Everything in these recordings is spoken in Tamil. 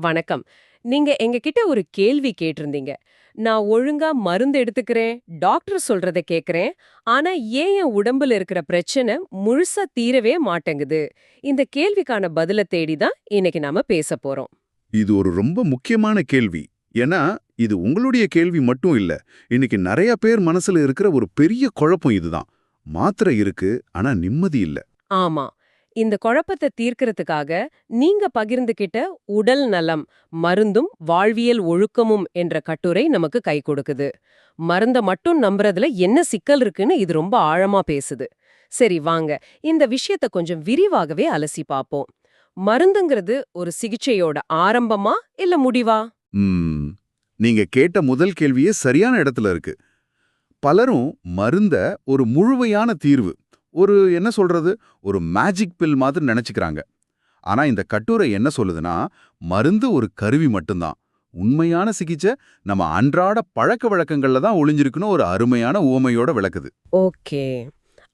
வணக்கம். நீங்க எங்ககிட்ட ஒரு கேள்வி கேட்டிருந்தீங்க. நான் ஒழுங்கா மருந்து எடுத்துக்கிறேன் டாக்டர் சொல்றத கேக்குறேன் ஆனா ஏன் என் உடம்புல இருக்கிற பிரச்சனை முழுசா தீரவே மாட்டேங்குது? இந்த கேள்விக்கான பதில தேடி தான் இன்னைக்கு நாம பேச போறோம். இது ஒரு ரொம்ப முக்கியமான கேள்வி. ஏன்னா இது உங்களுடைய கேள்வி மட்டும் இல்ல இன்னைக்கு நிறைய பேர் மனசுல இருக்கிற ஒரு பெரிய குழப்பம் இதுதான். மாத்திரை இருக்கு ஆனா நிம்மதி இல்ல. ஆமா. இந்த குழப்பத்தை தீர்க்கறதுக்காக நீங்க பகிர்ந்துகிட்ட உடல் நலம் மருந்தும் வாழ்வியல் ஒழுக்கமும் என்ற கட்டுரை நமக்கு கை கொடுக்குது. மருந்த மட்டும் நம்புறதுல என்ன சிக்கல் இருக்குன்னு இது ரொம்ப ஆழமா பேசுது. சரி வாங்க. இந்த விஷயத்த கொஞ்சம் விரிவாகவே அலசி பார்ப்போம். மருந்துங்கிறது ஒரு சிகிச்சையோட ஆரம்பமா இல்ல முடிவா? நீங்க கேட்ட முதல் கேள்வியே சரியான இடத்துல இருக்கு. பலரும் மருந்த ஒரு முழுமையான தீர்வு. ஒரு என்ன சொல்றது ஒரு மேஜிக் பில் மாதிரி நினைச்சுக்கிறாங்க. ஆனா இந்த கட்டுரை என்ன சொல்லுதுன்னா மருந்து ஒரு கருவி மட்டும்தான். உண்மையான சிகிச்சை நம்ம அன்றாட பழக்க வழக்கங்கள்ல தான் ஒளிஞ்சிருக்குன்னு ஒரு அருமையான உவமையோட விளக்குது. ஓகே.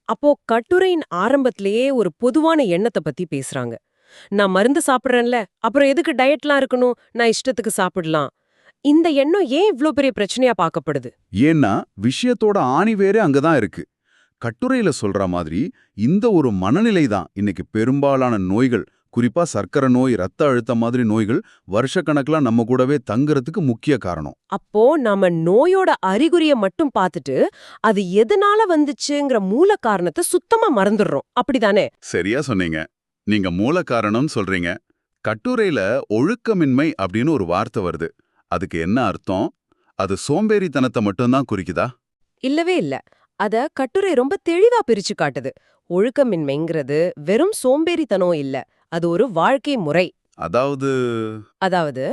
அப்போ கட்டுரையின் ஆரம்பத்திலேயே ஒரு பொதுவான எண்ணத்தை பத்தி பேசுறாங்க. நான் மருந்து சாப்பிடுறேன்ல அப்புறம் எதுக்கு டயட்லாம் இருக்கணும்? நான் இஷ்டத்துக்கு சாப்பிடலாம். இந்த எண்ணம் ஏன் இவ்ளோ பெரிய பிரச்சனையா பார்க்கப்படுது? ஏன்னா விஷயத்தோட ஆணி வேறே அங்கதான் இருக்கு. கட்டுரையில சொல்ற மாதிரி இந்த ஒரு மனநிலை தான் இன்னைக்கு பெரும்பாலான நோய்கள் குறிப்பா சர்க்கரை நோய் ரத்த அழுத்தம் மாதிரி நோய்கள் வருஷக்கணக்கில் நம்ம கூடவே தங்குறதுக்கு முக்கிய காரணம். அப்போ நாம நோயோட அறிகுறிய மட்டும் பார்த்துட்டு அது எதனால வந்துச்சுங்கிற மூல காரணத்தை சுத்தமா மறந்துடுறோம். அப்படிதானே? சரியா சொன்னீங்க. நீங்க மூல காரணம்னு சொல்றீங்க. கட்டுரையில ஒழுக்கமின்மை அப்படின்னு ஒரு வார்த்தை வருது. அதுக்கு என்ன அர்த்தம்? அது சோம்பேறித்தனத்தை மட்டும்தான் குறிக்குதா? இல்லவே இல்ல. அத கட்டுரை ரொம்ப தெளிவா பிரிச்சு காட்டுது. ஒழுக்கமின்மைங்கிறது வெறும் சோம்பேறித்தனம் இல்ல. அது ஒரு வாழ்க்கை முறை. அதாவது? அதாவது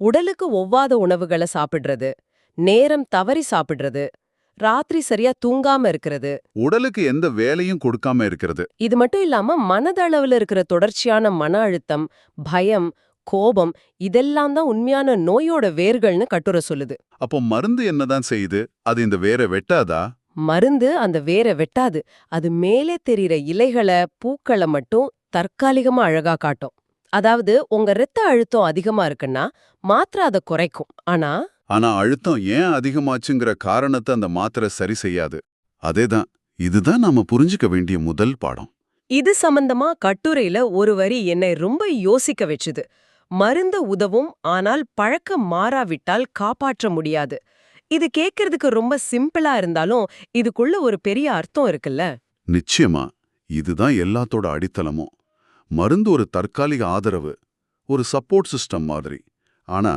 உடலுக்கு ஒவ்வாத உணவுகளை சாப்பிடுறது நேரம் தவறி சாப்பிடுறது ராத்திரி சரியா தூங்காம இருக்கிறது. உடலுக்கு எந்த வேலையும் கொடுக்காம இருக்கிறது. இது மட்டும் இல்லாம மனதளவுல இருக்கிற தொடர்ச்சியான மன அழுத்தம் பயம் கோபம் இதெல்லாம் தான் உண்மையான நோயோட வேர்கள்னு கட்டுரை சொல்லுது. அப்போ மருந்து என்னதான் செய்யுது? அது இந்த வேற வெட்டாதா? மருந்து அந்த வேரை வெட்டாது. அது மேலே தெரியிற இலைகளை பூக்களை மட்டும் தற்காலிகமா அழகா காட்டும். அதாவது உங்க இரத்த அழுத்தம் அதிகமா இருக்குன்னா மாத்திரை அதை குறைக்கும். ஆனா ஆனா அழுத்தம் ஏன் அதிகமாச்சுங்கிற காரணத்தை அந்த மாத்திரை சரி செய்யாது. அதேதான் இதுதான் நாம புரிஞ்சுக்க வேண்டிய முதல் பாடம். இது சம்பந்தமா கட்டுரையில ஒரு வரி என்னை ரொம்ப யோசிக்க வச்சுது. மருந்து உதவும் ஆனால் பழக்கம் மாறாவிட்டால் காப்பாற்ற முடியாது. இது கேட்கறதுக்கு ரொம்ப சிம்பிளா இருந்தாலும் இதுக்குள்ள ஒரு பெரிய அர்த்தம் இருக்குல்ல? நிச்சயமா. இதுதான் எல்லாத்தோட அடித்தளமும். மருந்து ஒரு தற்காலிக ஆதரவு ஒரு சப்போர்ட் சிஸ்டம் மாதிரி. ஆனா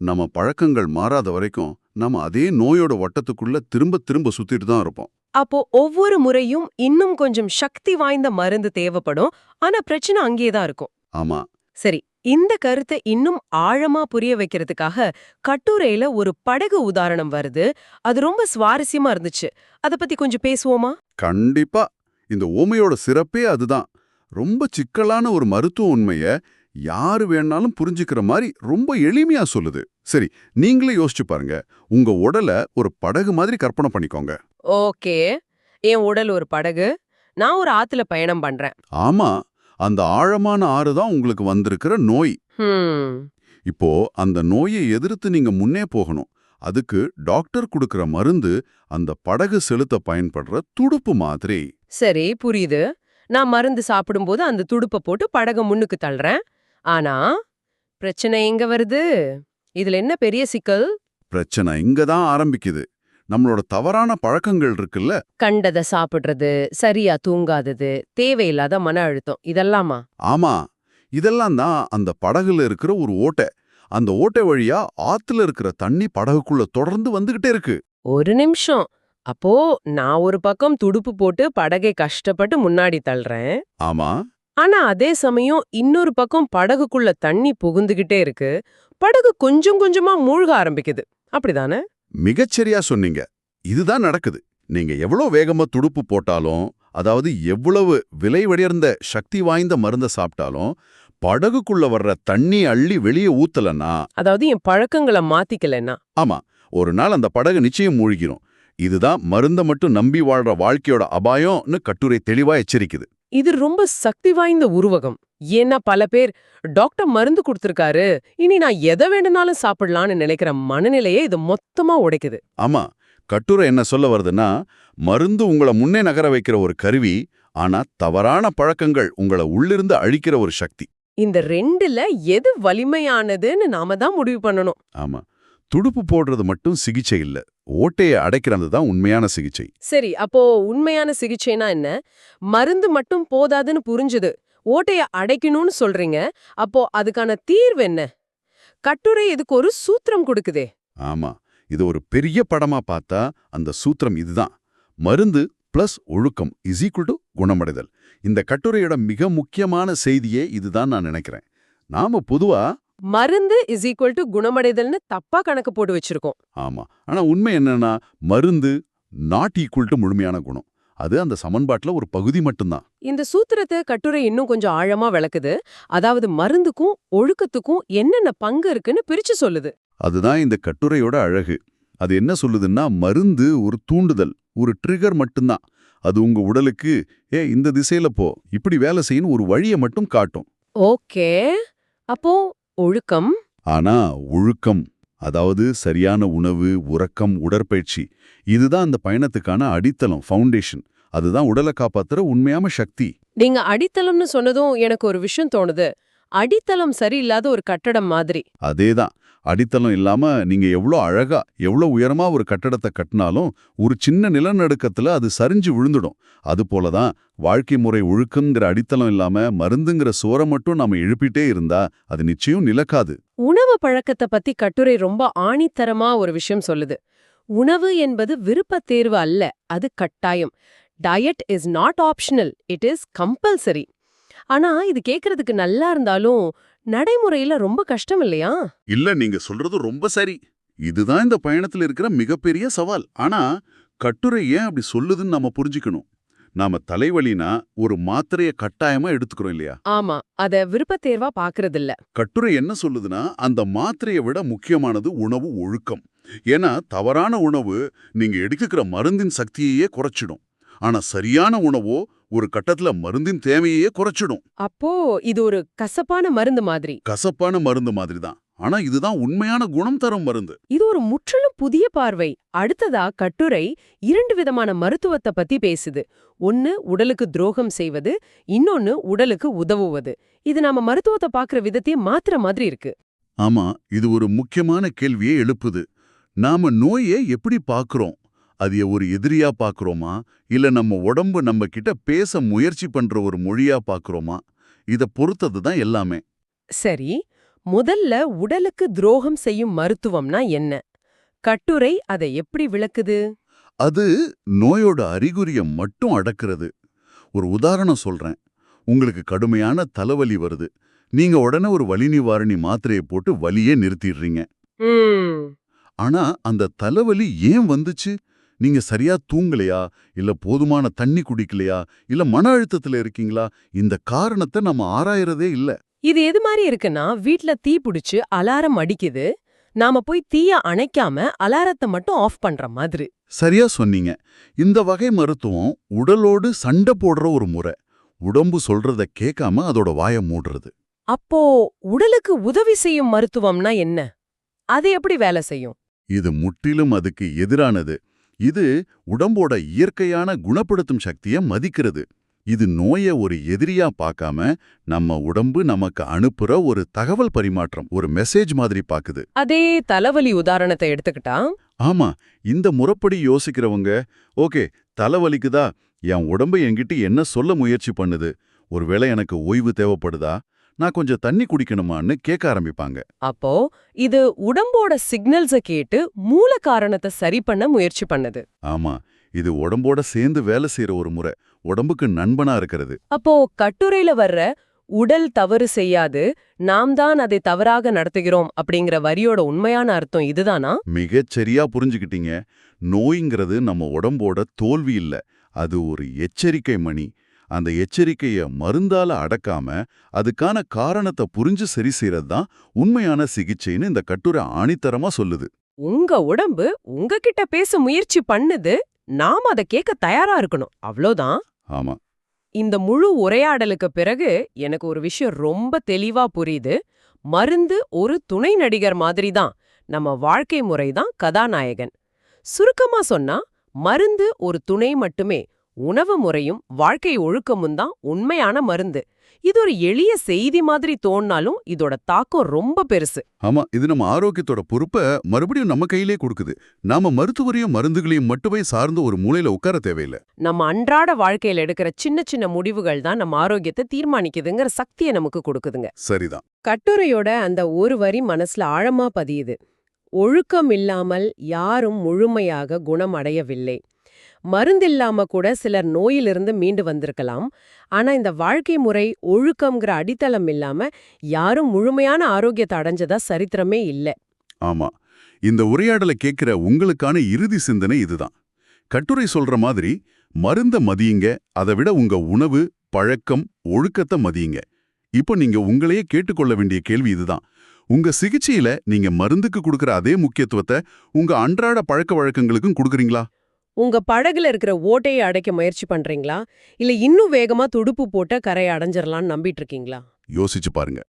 நம்ம பழக்கங்கள் மாறாத வரைக்கும் நம்ம அதே நோயோட வட்டத்துக்குள்ள திரும்ப திரும்ப சுத்திட்டு தான் இருப்போம். அப்போ ஒவ்வொரு முறையும் இன்னும் கொஞ்சம் சக்தி வாய்ந்த மருந்து தேவைப்படும். ஆனா பிரச்சனை அங்கேதான் இருக்கும். ஆமா. சரி இந்த கருத்தை இன்னும் ஆழமா புரிய வைக்கிறதுக்காக கட்டுரையில ஒரு படகு உதாரணம் வருது. அது ரொம்ப சுவாரஸ்யமா இருந்துச்சு. அத பத்தி கொஞ்சம் பேசுவோமா? கண்டிப்பா. இந்த ஓமையோட சிறப்பே அதுதான். ரொம்ப சிக்கலான ஒரு மருத்துவ உண்மைய யாரு வேணாலும் புரிஞ்சுக்கிற மாதிரி ரொம்ப எளிமையா சொல்லுது. சரி நீங்களே யோசிச்சு பாருங்க. உங்க உடலை ஒரு படகு மாதிரி கற்பனை பண்ணிக்கோங்க. ஓகே. என் உடல் ஒரு படகு. நான் ஒரு ஆத்துல பயணம் பண்றேன். ஆமா. அந்த ஆழமான ஆறு தான் உங்களுக்கு வந்திருக்கிற நோய். இப்போ அந்த நோயை எதிர்த்து நீங்க முன்னே போகணும். அதுக்கு டாக்டர் கொடுக்கிற மருந்து அந்த படகு செலுத்த பயன்படுற துடுப்பு மாதிரி. சரி புரியுது. நான் மருந்து சாப்பிடும்போது அந்த துடுப்பை போட்டு படக முன்னுக்கு தள்ளுறேன். ஆனா பிரச்சனை எங்க வருது? இதுல என்ன பெரிய சிக்கல்? பிரச்சனை இங்க தான் ஆரம்பிக்குது. நம்மளோட தவறான பழக்கங்கள் இருக்குல்ல? கண்டத சாப்பிடுறது சரியா தூங்காதது தேவையில்லாத மன அழுத்தம் இதெல்லாமா? ஆமா. இதெல்லாம் தான் அந்த படகுல இருக்கிற ஒரு ஓட்டை. அந்த ஓட்டை வழியா ஆத்துல இருக்கிற தண்ணி படகுக்குள்ள தொடர்ந்து வந்துகிட்டே இருக்கு. ஒரு நிமிஷம். அப்போ நான் ஒரு பக்கம் துடுப்பு போட்டு படகை கஷ்டப்பட்டு முன்னாடி தள்ளுறேன். ஆமா. ஆனா அதே சமயம் இன்னொரு பக்கம் படகுக்குள்ள தண்ணி புகுந்துகிட்டே இருக்கு. படகு கொஞ்சம் கொஞ்சமா மூழ்க ஆரம்பிக்குது. அப்படிதானே? மிகச்சரியா சொன்னீங்க. இதுதான் நடக்குது. நீங்க எவ்வளவு வேகமா துடுப்பு போட்டாலும் அதாவது எவ்வளவு விலை உயர்ந்த சக்தி வாய்ந்த மருந்த சாப்பிட்டாலும் படகுக்குள்ள வர்ற தண்ணி அள்ளி வெளியே ஊத்தலன்னா அதாவது என் பழக்கங்களை மாத்திக்கலன்னா? ஆமா. ஒரு நாள் அந்த படகு நிச்சயம் மூழ்கிரும். இதுதான் மருந்த மட்டும் நம்பி வாழ்ற வாழ்க்கையோட அபாயம்னு கட்டுரை தெளிவா எச்சரிக்குது. இது ரொம்ப சக்தி வாய்ந்த உருவகம். ஏன்னா பல பேர் டாக்டர் மருந்து கொடுத்திருக்காரு. இனி நான் எதை வேணும்னாலும் சாப்பிடலாம்னு நினைக்கிற மனநிலையே இது மொத்தமா உடைக்குது. ஆமா கட்டுரை என்ன சொல்ல வருதுன்னா மருந்து உங்களை முன்னே நகர வைக்கிற ஒரு கருவி ஆனா தவறான பழக்கங்கள் உங்களை உள்ளிருந்து அழிக்கிற ஒரு சக்தி. இந்த ரெண்டுல எது வலிமையானதுன்னு நாம தான் முடிவு பண்ணணும். ஆமா துடுப்பு போடுறது மட்டும் சிகிச்சை இல்ல ஓட்டையை அடைக்கிறது தான் உண்மையான சிகிச்சை. சரி அப்போ உண்மையான சிகிச்சைனா என்ன? மருந்து மட்டும் போதாதுன்னு புரிஞ்சுது. ஓட்டைய அடைக்கணும்னு சொல்றீங்க. அப்போ அதுக்கான தீர்வு என்ன? கட்டுரை இதுக்கு ஒரு சூத்திரம் கொடுக்குதே. ஆமா. இது ஒரு பெரிய படமா பார்த்தா அந்த சூத்திரம் இதுதான். மருந்து பிளஸ் ஒழுக்கம் இஸ் ஈக்குவல் டு குணமடைதல். இந்த கட்டுரையோட மிக முக்கியமான செய்தியே இதுதான் நான் நினைக்கிறேன். நாம பொதுவா மருந்து இஸ் ஈக்குவல் டு குணமடைதல்னு தப்பா கணக்கு போட்டு வச்சிருக்கோம். ஆமா. ஆனா உண்மை என்னன்னா மருந்து நாட் ஈக்குவல் டு முழுமையான குணம். அது அந்த சமன்பாட்டுல ஒரு பகுதி மட்டும்தான். இந்த சூத்திரத்தை கட்டுரை இன்னும் கொஞ்சம் ஆழமா விளக்குது. அதாவது மருந்துக்கும் ஒழுக்கத்துக்கும் என்னென்ன பங்கு இருக்குன்னு பிரிச்சு சொல்லுது. அதுதான் இந்த கட்டுரையோட அழகு. அது என்ன சொல்லுதுன்னா மருந்து ஒரு தூண்டுதல் ஒரு ட்ரிகர் மட்டும்தான். அது உங்க உடலுக்கு ஏ இந்த திசையில போ இப்படி வேலை செய்யணும் ஒரு வழியை மட்டும் காட்டும். ஓகே. அப்போ ஒழுக்கம்? ஆனா ஒழுக்கம். அதாவது சரியான உணவு உறக்கம் உடற்பயிற்சி. இதுதான் அந்த பயணத்துக்கான அடித்தளம் ஃபவுண்டேஷன் அதுதான் உடலை காப்பாத்துற உண்மையான சக்தி. நீங்க அடித்தளம்னு சொன்னதும் எனக்கு ஒரு விஷயம் தோணுது. அடித்தளம் சரியில்லாத ஒரு கட்டடம் மாதிரி. அதேதான். அடித்தளம் இல்லாம நீங்க எவ்வளோ அழகா எவ்வளோ உயரமா ஒரு கட்டடத்தை கட்டினாலும் ஒரு சின்ன நிலநடுக்கத்துல அது சரிஞ்சு விழுந்துடும். அது போலதான் வாழ்க்கை முறை ஒழுக்கங்கிற அடித்தளம் இல்லாம மருந்துங்கிற சோரை மட்டும் நாம எழுப்பிட்டே இருந்தா அது நிச்சயம் நிலக்காது. உணவு பழக்கத்தை பத்தி கட்டுரை ரொம்ப ஆணித்தரமா ஒரு விஷயம் சொல்லுது. உணவு என்பது விருப்பத் தேர்வு அல்ல அது கட்டாயம். Diet is not optional it is compulsory ஆனா இது கேக்குறதுக்கு நல்லா இருந்தாலும் நடைமுறையில ரொம்ப கஷ்டம் இல்லையா? இல்ல நீங்க சொல்றது ரொம்ப சரி. இதுதான் இந்த பயணத்துல இருக்கிற மிகப்பெரிய சவால். ஆனா கட்டுரை ஏன் அப்படி சொல்லுதுன்னு நாம புரிஞ்சுக்கணும். நாம தலைவலினா ஒரு மாத்திரைய கட்டாயமா எடுத்துக்கிறோம் இல்லையா? ஆமா அத விருப்பத் தேர்வா பாக்குறது இல்ல கட்டுரை என்ன சொல்லுதுன்னா அந்த மாத்திரையை விட முக்கியமானது உணவு ஒழுக்கம். ஏன்னா தவறான உணவு நீங்க எடுத்துக்கிற மருந்தின் சக்தியையே குறைச்சிடும். ஆனா சரியான உணவோ ஒரு கட்டத்துல மருந்தின் தேவையையே குறைச்சிடும். அப்போ இது ஒரு கசப்பான மருந்து மாதிரி. கசப்பான மருந்து மாதிரி தான் ஆனா இதுதான் உண்மையான குணம் தரும் மருந்து. இது ஒரு முற்றிலும் புதிய பார்வை. அடுத்ததா கட்டுரை இரண்டு விதமான மருத்துவத்தை பத்தி பேசுது. ஒன்னு உடலுக்கு துரோகம் செய்வது. இன்னொன்னு உடலுக்கு உதவுவது. இது நாம மருத்துவத்தை பாக்குற விதத்தையே மாத்துற மாதிரி இருக்கு. ஆமா இது ஒரு முக்கியமான கேள்வியை எழுப்புது. நாம நோயை எப்படி பார்க்கறோம்? அது ஒரு எதிரியா பார்க்கறோமா இல்ல நம்ம உடம்பு நம்ம கிட்ட பேச முயற்சி பண்ற ஒரு மொழியா பார்க்கறோமா இத பொறுத்தது தான் எல்லாமே. சரி முதல்ல உடலுக்கு துரோகம் செய்யும் மருத்துவம்னா என்ன? கட்டுரை அதை எப்படி விளக்குது? அது நோயோட அறிகுறிய மட்டும் அடக்குறது. ஒரு உதாரணம் சொல்றேன். உங்களுக்கு கடுமையான தலைவலி வருது. நீங்க உடனே ஒரு வலி நிவாரணி மாத்திரையை போட்டு வலியே நிறுத்திடுறீங்க. ஆனா அந்த தலைவலி ஏன் வந்துச்சு? நீங்க சரியா தூங்கலையா? இல்ல போதுமான தண்ணி குடிக்கலையா? இல்ல மன அழுத்தத்துல இருக்கீங்களா? இந்த காரணத்தை நம்ம ஆராயறதே இல்ல. இது எது மாதிரி இருக்குன்னா வீட்ல தீ பிடிச்சு அலாரம் அடிக்குது. நாம போய் தீய அணைக்காம அலாரத்தை மட்டும் ஆஃப் பண்ற மாதிரி. சரியா சொன்னீங்க. இந்த வகை மருத்துவம் உடலோடு சண்டை போடுற ஒரு முறை. உடம்பு சொல்றத கேட்காம அதோட வாயை மூடுறது. அப்போ உடலுக்கு உதவி செய்யும் மருத்துவம்னா என்ன? அது எப்படி வேலை செய்யும்? இது முற்றிலும் அதுக்கு எதிரானது. இது உடம்போட இயற்கையான குணப்படுத்தும் சக்தியை மதிக்கிறது. இது நோயை ஒரு எதிரியா பார்க்காம நம்ம உடம்பு நமக்கு அனுப்புற ஒரு தகவல் பரிமாற்றம் ஒரு மெசேஜ் மாதிரி பாக்குது அதே தலைவலி உதாரணத்தை எடுத்துக்கிட்டா? ஆமா இந்த முறைப்படி யோசிக்கிறவங்க ஓகே தலைவலிக்குதா? என் உடம்பு என்கிட்ட என்ன சொல்ல முயற்சி பண்ணுது? ஒருவேளை எனக்கு ஓய்வு தேவைப்படுதா? நான் கொஞ்சம் தண்ணி குடிக்கணுமான்னு கேட்க ஆரம்பிப்பாங்க. அப்போ இது உடம்போட சிக்னல்ஸ கேட்டு மூல காரணத்தை சரி பண்ண முயற்சி பண்ணுது. ஆமா இது உடம்போட சேர்ந்து வேலை செய்யற ஒரு முறை உடம்புக்கு நண்பனா இருக்கிறது. அப்போ கட்டுரையில வர்ற உடல் தவறு செய்யாது நாம் தான் அதை தவறாக நடத்துகிறோம் அப்படிங்கிற வரியோட உண்மையான அர்த்தம் இதுதானா? மிகச் சரியா புரிஞ்சுக்கிட்டீங்க. நோய்ங்கிறது நம்ம உடம்போட தோல்வி இல்ல அது ஒரு எச்சரிக்கை மணி. அந்த எச்சரிக்கைய மருந்தால அடக்காம அதுக்கான காரணத்தை புரிஞ்சு சரி செய்யறது தான் உண்மையான சிகிச்சைன்னு இந்த கட்டுரை ஆணித்தரமா சொல்லுது. உங்க உடம்பு உங்ககிட்ட பேச முயற்சி பண்ணுது நாம அதை கேட்க தயாரா இருக்கணும். அவ்வளோதான் ஆமா. இந்த முழு உரையாடலுக்கு பிறகு எனக்கு ஒரு விஷயம் ரொம்ப தெளிவா புரியுது. மருந்து ஒரு துணை நடிகர் மாதிரி தான் நம்ம வாழ்க்கை முறை தான் கதாநாயகன். சுருக்கமா சொன்னா மருந்து ஒரு துணை மட்டுமே. உணவு முறையும் வாழ்க்கை ஒழுக்கமும் தான் உண்மையான மருந்து. இது ஒரு எளிய செய்தி மாதிரி தோணினாலும் இதோட தாக்கம் ரொம்ப பெருசு. ஆமா இது நம்ம ஆரோக்கியத்தோட பொறுப்பை மறுபடியும் நம்ம கையிலே கொடுக்குது. நாம மருத்துவரையும் மருந்துகளையும் மட்டுமே சார்ந்து ஒரு மூலையில உட்கார தேவையில்லை. நம்ம அன்றாட வாழ்க்கையில எடுக்கிற சின்ன சின்ன முடிவுகள் தான் நம்ம ஆரோக்கியத்தை தீர்மானிக்குதுங்கிற சக்தியை நமக்கு கொடுக்குதுங்க. சரிதான். கட்டுரையோட அந்த ஒரு வரி மனசுல ஆழமா பதியுது. ஒழுக்கம் இல்லாமல் யாரும் முழுமையாக குணமடையவில்லை. மருந்தில்லாம கூட சிலர் நோயிலிருந்து மீண்டு வந்திருக்கலாம். ஆனா இந்த வாழ்க்கை முறை ஒழுக்கம்ங்கிற அடித்தளம் இல்லாம யாரும் முழுமையான ஆரோக்கியத்தை அடைஞ்சதா சரித்திரமே இல்ல. ஆமா. இந்த உரையாடலை கேட்கிற உங்களுக்கான இறுதி சிந்தனை இதுதான். கட்டுரை சொல்ற மாதிரி மருந்த மதியுங்க அதை விட உங்க உணவு பழக்கம் ஒழுக்கத்தை மதியுங்க. இப்போ நீங்க உங்களையே கேட்டுக்கொள்ள வேண்டிய கேள்வி இதுதான். உங்க சிகிச்சையில நீங்க மருந்துக்கு கொடுக்கற அதே முக்கியத்துவத்தை உங்க அன்றாட பழக்க வழக்கங்களுக்கும் கொடுக்குறீங்களா? உங்க படகுல இருக்கிற ஓட்டையை அடைக்க முயற்சி பண்றீங்களா? இல்ல இன்னும் வேகமா துடுப்பு போட்ட கரையை அடைஞ்சிரலாம்னு நம்பிட்டு இருக்கீங்களா? யோசிச்சு பாருங்க.